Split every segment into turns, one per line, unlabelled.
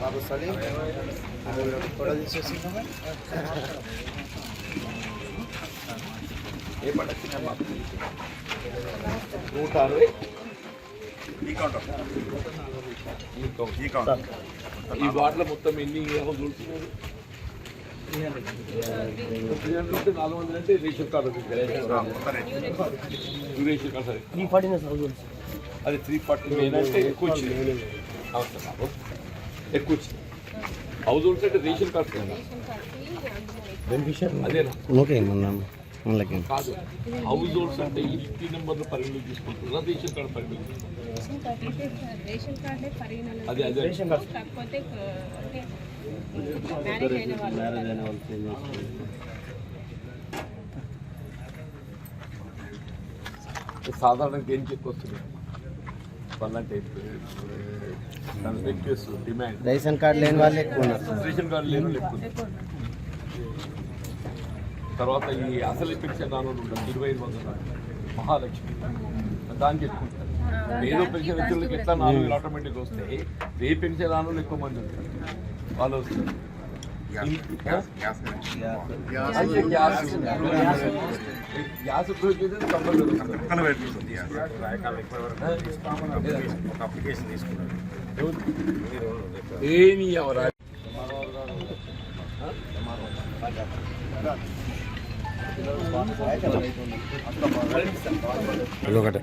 బాబు Salim photo తీసేసి
ఏ పంట వచ్చిందమ్మా నూట అరవై ఈ కౌంటర్. ఈ వార్డులో మొత్తం ఎన్ని హౌస్ ఉంటున్నారు త్రీ హండ్రెడ్ ఉంటే నాలుగు వందలు అంటే రేషన్ కార్డు ఉంది. రేషన్ కార్డు ఈ రేషన్ కార్డు సరే
త్రీ ఫార్టీ థౌసండ్
అది త్రీ ఫార్టీ మెయిన్ అంటే ఎక్కువ వచ్చింది అవసరం బాబు ఎక్కువ వచ్చింది హౌస్ హోల్డ్స్ అంటే రేషన్ కార్డ్స్ కదా అదేనా
ఓకే మన మనకి
కాదు హౌస్ హోల్డ్స్ అంటే ఇంటి నెంబర్లు పరిగణలో తీసుకుంటున్నారా రేషన్ కార్డు పరిగణలో
రేషన్ కార్డు అంటే రేషన్ కార్డే పరిగణన
అదే అదే
కాకపోతే ఆ, అంటే మ్యారేజ్ అయిన వాళ్ళు
సాధారణంగా ఏం వాళ్ళంటే దాని రిక్వెస్ట్ డిమాండ్
రేషన్ కార్డు లేని వాళ్ళు ఎక్కువ
రేషన్ కార్డు లేని వాళ్ళు ఎక్కువ. తర్వాత ఈ అసలు పెన్షన్ దాని ఉంటుంది ఇరవై ఐదు వందల మహాలక్ష్మి. దానికి ఎక్కువ ఉంటుంది ఏదో పెన్షన్ వ్యక్తులకి ఎట్లా నాలుగు ఆటోమేటిక్ వస్తాయి ఏ పెన్షన్ రాను వాళ్ళు ఎక్కువ మంది ఉంటారు? వాళ్ళు వస్తారు అంటే గ్యాస్ గ్యాస్ కంపల్సరీ వస్తుంది. ఏమి ఎవరా?
ఇది ఒకటి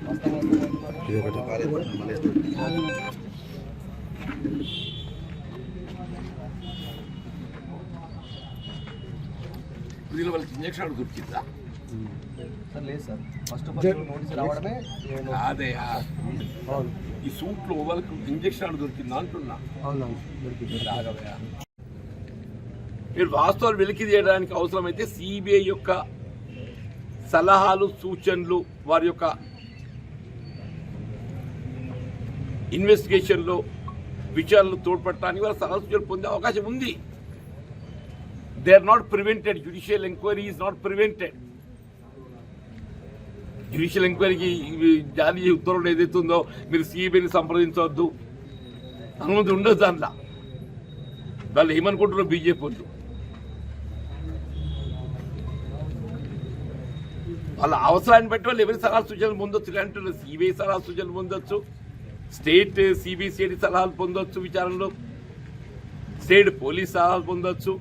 వీళ్ళ వాళ్ళకి ఇంజక్షన్ దొరికిందా
సార్ లేదు సార్. ఫస్ట్ ఫస్ట్ నోటీస్ రావడమే
అదే ఈ సూట్లో వాళ్ళకి ఇంజక్షన్ దొరికిందా అంటున్నా. మీరు వాస్తవాలు వెలికి తీయడానికి అవసరమైతే సిబిఐ యొక్క సలహాలు సూచనలు వారి యొక్క ఇన్వెస్టిగేషన్లో విచారణలు తోడ్పడటానికి వారి సలహా సూచనలు పొందే అవకాశం ఉంది. They are not prevented judicial enquiry is not prevented judicial ఎంక్వైరీకి ఇవి జారీ ఉత్తర్వులు ఏదైతే ఉందో మీరు సిబిఐని సంప్రదించవద్దు. అనుమతి ఉండదు దాంట్లో. వాళ్ళు ఏమనుకుంటున్నారు? బీజేపీ వాళ్ళు వాళ్ళ అవసరాన్ని బట్టి వాళ్ళు ఎవరి సలహా సూచనలు పొందొచ్చు? ఇలాంటి సిబిఐ సలహా సూచనలు పొందొచ్చు? స్టేట్ సిబిసిఐడి సలహాలు పొందొచ్చు విచారణలో? స్టేట్ పోలీస్ సలహాలు పొందొచ్చు?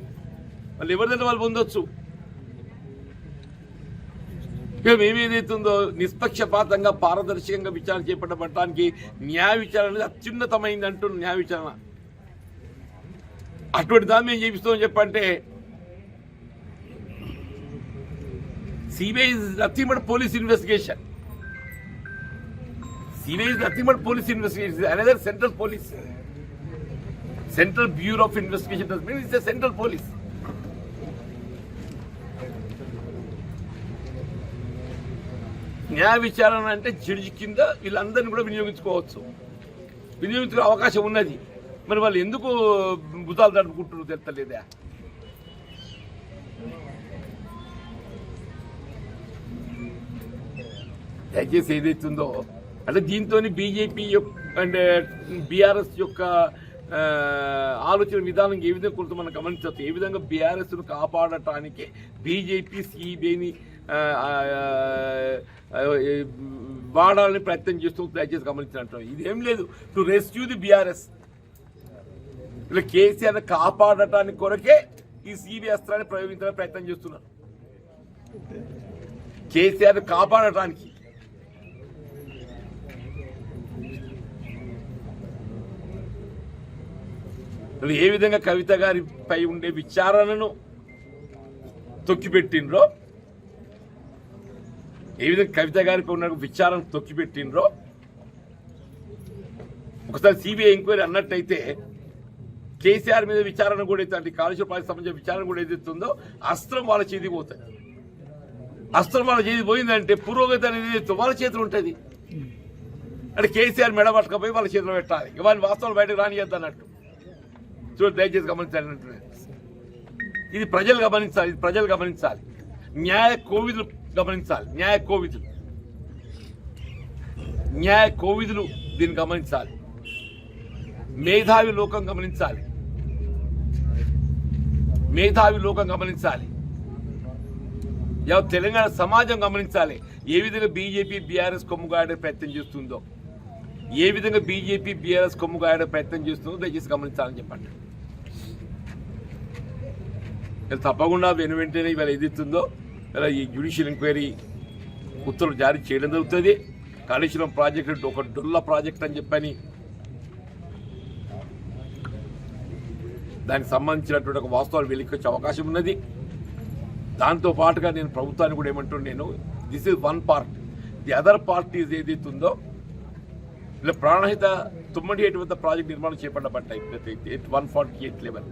వాళ్ళు ఎవరిదైనా వాళ్ళు పొందొచ్చు? ఇక మేమేదైతుందో నిష్పక్షపాతంగా పారదర్శకంగా విచారణ చేపట్టబడటానికి న్యాయ విచారణ అనేది అత్యున్నతమైంది అంటున్న న్యాయ విచారణ. అటువంటి దాన్ని మేము చేపిస్తామని చెప్పంటే CBI nothing but police investigation CBI nothing but police investigation another central police central bureau of investigation central police న్యాయ విచారణ అంటే జడ్జి కింద వీళ్ళందరినీ కూడా వినియోగించుకోవచ్చు. వినియోగించుకునే అవకాశం ఉన్నది. మరి వాళ్ళు ఎందుకు భుజాలు తడుపుకుంటున్నారు తెలుస్తలేదా దయచేసి ఏదైతుందో అంటే దీంతో బీజేపీ యొక్క అంటే బీఆర్ఎస్ యొక్క ఆలోచన విధానం ఏ విధంగా కొంత మనం గమనించవచ్చు. ఏ విధంగా బీఆర్ఎస్ను కాపాడటానికి బీజేపీ సిబిఐని వాడాలని ప్రయత్నం చేస్తూ దయచేసి గమనించినట్టు. ఇదేం లేదు. To rescue the BRS. ఇలా కేసీఆర్ కాపాడటానికి కొరకే ఈ సిబి అస్త్రాన్ని ప్రయోగించడానికి ప్రయత్నం చేస్తున్నారు. కేసీఆర్ కాపాడటానికి. ఏ విధంగా కవిత గారిపై ఉండే విచారణను తొక్కిపెట్టిండ్రో ఏ విధంగా కవిత గారికి ఉన్న విచారణ తొక్కిపెట్టిండ్రో? ఒకసారి సిబిఐ ఎంక్వైరీ అన్నట్టయితే కేసీఆర్ మీద విచారణ కూడా అయితే అంటే కాళేశ్వర ప్రాజెక్ట్ సంబంధించిన విచారణ కూడా ఏదైతుందో ఉందో అస్త్రం వాళ్ళ చేతికి పోతుంది అస్త్రం వాళ్ళ చేతికి పోయిందంటే పురోగతి అనేది వాళ్ళ చేతిలో ఉంటుంది. అంటే కేసీఆర్ మెడ పట్టుకపోయి వాళ్ళ చేతిలో పెట్టాలి. ఇవాళ వాస్తవాలు బయటకు రానియద్దు అన్నట్టు. చూడు దయచేసి గమనించాలి అన్నట్టు. ఇది ప్రజలు గమనించాలి ఇది ప్రజలు గమనించాలి. న్యాయ కోవిదులు గమనించాలి. న్యాయ కోవిధులు న్యాయ కోవిదులు దీన్ని గమనించాలి. మేధావి లోకం గమనించాలి. మేధావి లోకం గమనించాలి. తెలంగాణ సమాజం గమనించాలి. ఏ విధంగా బీజేపీ బీఆర్ఎస్ కొమ్ముగాడే ప్రయత్నం చేస్తుందో? ఏ విధంగా బీజేపీ బీఆర్ఎస్ కొమ్ముగాడే ప్రయత్నం చేస్తుందో దయచేసి గమనించాలని చెప్పండి. తప్పకుండా వెను వెంటనే ఇవాళ ఏదైతుందో ఇలా ఈ జ్యుడిషియల్ ఎంక్వైరీ ఉత్తర్వులు జారీ చేయడం జరుగుతుంది. కాళేశ్వరం ప్రాజెక్టు ఒక డొల్ల ప్రాజెక్ట్ అని చెప్పని దానికి సంబంధించినటువంటి ఒక వాస్తవాలు వెలికొచ్చే అవకాశం ఉన్నది. దాంతో పాటుగా నేను ప్రభుత్వాన్ని కూడా ఏమంటున్నాను నేను this is one part the other part is ఏదైతే ఉందో ఇలా ప్రాణహిత తుమ్మడి ఎటువంటి ప్రాజెక్ట్ నిర్మాణం చేపట్టబడ్డాయి. వన్ ఫార్టీ ఎయిట్ లెవెల్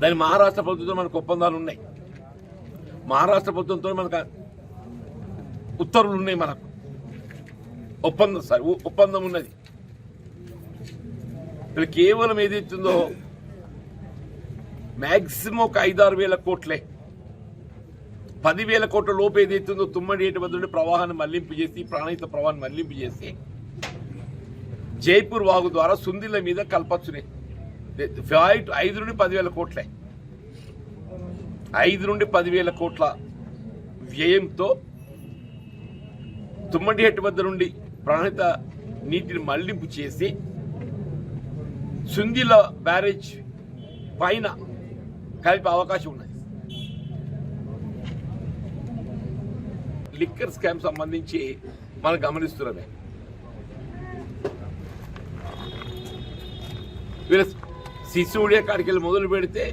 దాని మహారాష్ట్ర ప్రభుత్వంతో మనకు ఒప్పందాలు ఉన్నాయి. మహారాష్ట్ర ప్రభుత్వంతో మనకు ఉత్తర్వులు ఉన్నాయి మనకు. ఒప్పందం సార్ ఒప్పందం ఉన్నది. ఇక్కడ కేవలం ఏదైతుందో మ్యాక్సిమం ఒక ఐదారు వేల కోట్లే. పదివేల కోట్ల లోపు ఏదైతుందో తుమ్మడి ఏటి వద్ద నుండి ప్రవాహాన్ని మళ్ళింపు చేసి ప్రాణహిత ప్రవాహాన్ని మళ్ళింపు చేసి జైపూర్ వాగు ద్వారా సుందిల మీద కల్పచ్చునే. ఫైవ్ ఐదు నుండి పదివేల కోట్లే. ఐదు నుండి పదివేల కోట్ల వ్యయంతో తుమ్మడి హెట్టు వద్ద నుండి ప్రాణిత నీటిని మళ్ళింపు చేసి సుందిల బ్యారేజ్ పైన కలిపే అవకాశం ఉన్నది. లిక్కర్ స్కామ్ సంబంధించి మనం గమనిస్తున్నామే. వీళ్ళ శిశువుడే కాడికి వెళ్ళి మొదలు పెడితే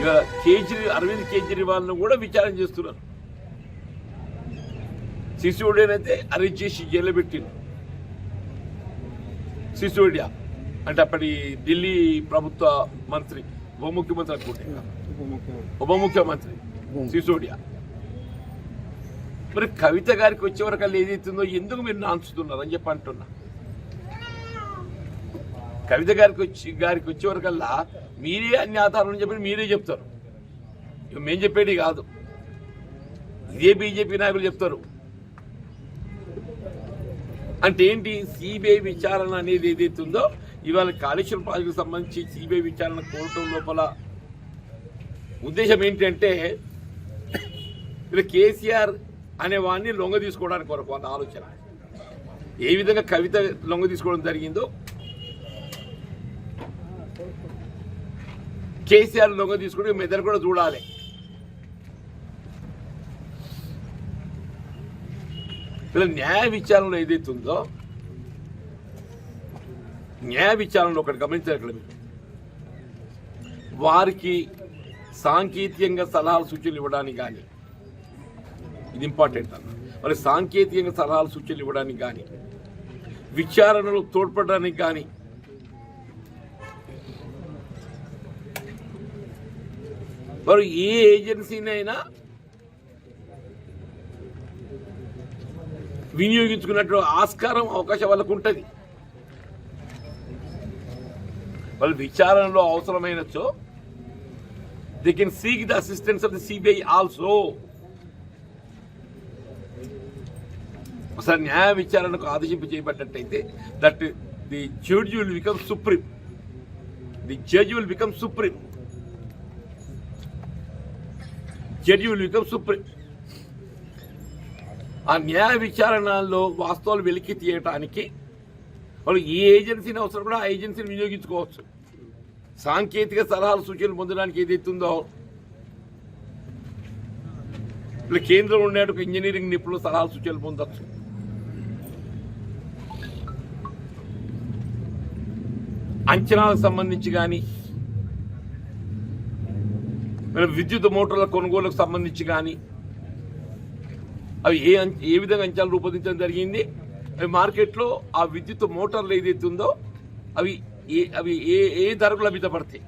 ఇవాళ కేజ్రీ అరవింద్ కేజ్రీవాల్ను కూడా విచారణ చేస్తున్నారు. శిశువుడేనైతే అరెస్ట్ చేసి జైల్లో పెట్టిండు. సిసోడియా అంటే అప్పటి ఢిల్లీ ప్రభుత్వ మంత్రి ఉప ముఖ్యమంత్రి అనుకుంటే. ఉప ముఖ్యమంత్రి. సిసోడియా. మరి కవిత గారికి వచ్చే వరకు ఏదైతుందో ఎందుకు మీరు నాంచుతున్నారు అని చెప్పి అంటున్నా. కవిత గారికి వచ్చి గారికి వచ్చే వరకల్లా మీరే అన్ని ఆధారాలు చెప్పి మీరే చెప్తారు. మేము చెప్పేది కాదు. ఇదే బీజేపీ నాయకులు చెప్తారు. అంటే ఏంటి? సిబిఐ విచారణ అనేది ఏదైతే ఉందో ఇవాళ కాళేశ్వరం ప్రాజెక్టుకు సంబంధించి సిబిఐ విచారణ కోరటం లోపల ఉద్దేశం ఏంటంటే ఇలా కేసీఆర్ అనే వాడిని లొంగ తీసుకోవడానికి కొరకు వాళ్ళ ఆలోచన. ఏ విధంగా కవిత లొంగ తీసుకోవడం జరిగిందో కేసీఆర్ దొంగ తీసుకుంటే మెదడు కూడా చూడాలి. ఇలా న్యాయ విచారణలో ఏదైతే ఉందో న్యాయ విచారణలో ఒకటి గమనించగలరు మీరు. వారికి సాంకేతికంగా సలహాలు సూచనలు ఇవ్వడానికి కానీ ఇది ఇంపార్టెంట్ అన్న. మరి సాంకేతికంగా సలహాలు సూచనలు ఇవ్వడానికి కానీ విచారణలో తోడ్పడడానికి కానీ మరి ఏ ఏజెన్సీనైనా వినియోగించుకున్నట్టు ఆస్కారం అవకాశం వాళ్ళకు ఉంటుంది. వాళ్ళు విచారణలో అవసరమైనచో they can seek the assistance of the CBI also ఒకసారి న్యాయ విచారణకు ఆదేశింపు చేయబడ్డట్టయితే that the judge will become supreme the judge will become supreme judge will become supreme ఆ న్యాయ విచారణలో వాస్తవాలు వెలికి తీయటానికి వాళ్ళు ఏ ఏజెన్సీని అవసరం కూడా ఆ ఏజెన్సీని వినియోగించుకోవచ్చు. సాంకేతిక సలహాలు సూచనలు పొందడానికి ఏదైతుందో ఇలా కేంద్రం ఉండేటప్పుడు ఇంజనీరింగ్ నిపుణులు సలహాలు సూచనలు పొందవచ్చు అంచనాలకు సంబంధించి కానీ విద్యుత్ మోటార్ల కొనుగోలుకు సంబంధించి కానీ అవి ఏ ఏ విధంగా అంచనాలు రూపొందించడం జరిగింది అవి మార్కెట్లో ఆ విద్యుత్ మోటార్లు ఏదైతే ఉందో అవి ఏ అవి ఏ ఏ ధరకు లభ్యతపడతాయి